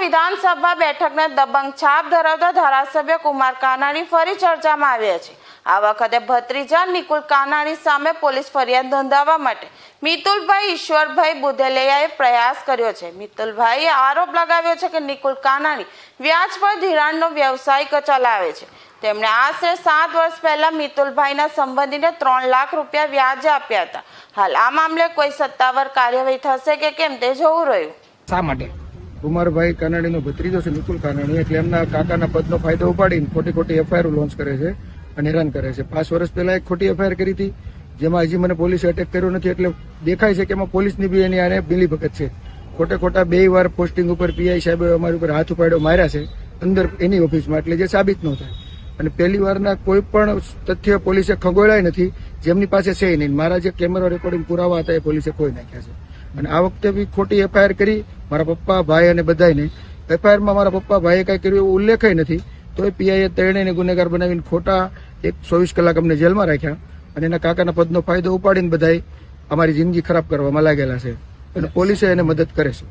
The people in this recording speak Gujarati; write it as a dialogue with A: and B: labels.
A: વિધાનસભા બેઠકને દબંગ છાપ ધરાવતા ધારાસભ્ય કુમાર કાનાણી ફરી ચર્ચામાં આવ્યા છે. આ વખતે ભત્રીજા નિકુલ કાનાણી સામે પોલીસ ફરિયાદ નોંધાવવા માટે મિતુલભાઈ ઈશ્વરભાઈ બુધેલિયાએ પ્રયાસ કર્યો છે. મિતુલભાઈએ આરોપ લગાવ્યો છે કે નિકુલ કાનાણી વ્યાજ પર ધિરાણનો વ્યવસાય ચલાવે છે. તેમણે આશરે સાત વર્ષ પહેલા મિતુલભાઈના સંબંધીને ત્રણ લાખ રૂપિયા વ્યાજે આપ્યા હતા. હાલ આ મામલે કોઈ સત્તાવાર કાર્યવાહી થશે કે કેમ તે જોવું રહ્યું.
B: શા માટે?
C: કુમારભાઈ કાનાણીનો ભત્રીજો છે નિકુલ કાનાણી, એટલે એમના કાકાના પદનો ફાયદો ઉપાડીને ખોટી ખોટી એફઆઈઆર લોન્ચ કરે છે અને હેરાન કરે છે. પાંચ વર્ષ પહેલા એક ખોટી એફઆઈઆર કરી હતી, જેમાં હજી મને પોલીસે અટેક કર્યો નથી, એટલે દેખાય છે કે એમાં પોલીસની બી એની આને મિલીભગત છે. ખોટે ખોટા બે વાર પોસ્ટિંગ ઉપર પીઆઈ સાહેબે અમારી ઉપર હાથ ઉપાડ્યો, માર્યા છે, અંદર એની ઓફિસમાં, એટલે જે સાબિત ન થાય. અને પહેલી વારના કોઈ પણ તથ્ય પોલીસે ખગોળાય નથી, જેમની પાસે છે નહીં. મારા જે કેમેરા રેકોર્ડિંગ પુરાવા હતા એ પોલીસે ખોઈ નાખ્યા છે. અને આ વખતે બી ખોટી એફઆઈઆર કરી મારા પપ્પા, ભાઈ અને બધાને એફઆઈઆરમાં મારા પપ્પા, ભાઈએ કઈ કર્યું એવું ઉલ્લેખ નથી. તો એ પીઆઈએ ત્રણેયને ગુનેગાર બનાવીને ખોટા એક ચોવીસ કલાક અમને જેલમાં રાખ્યા અને એના કાકાના પદનો ફાયદો ઉપાડીને બધાએ અમારી જિંદગી ખરાબ કરવામાં લાગેલા છે. અને પોલીસે એને મદદ કરે છે.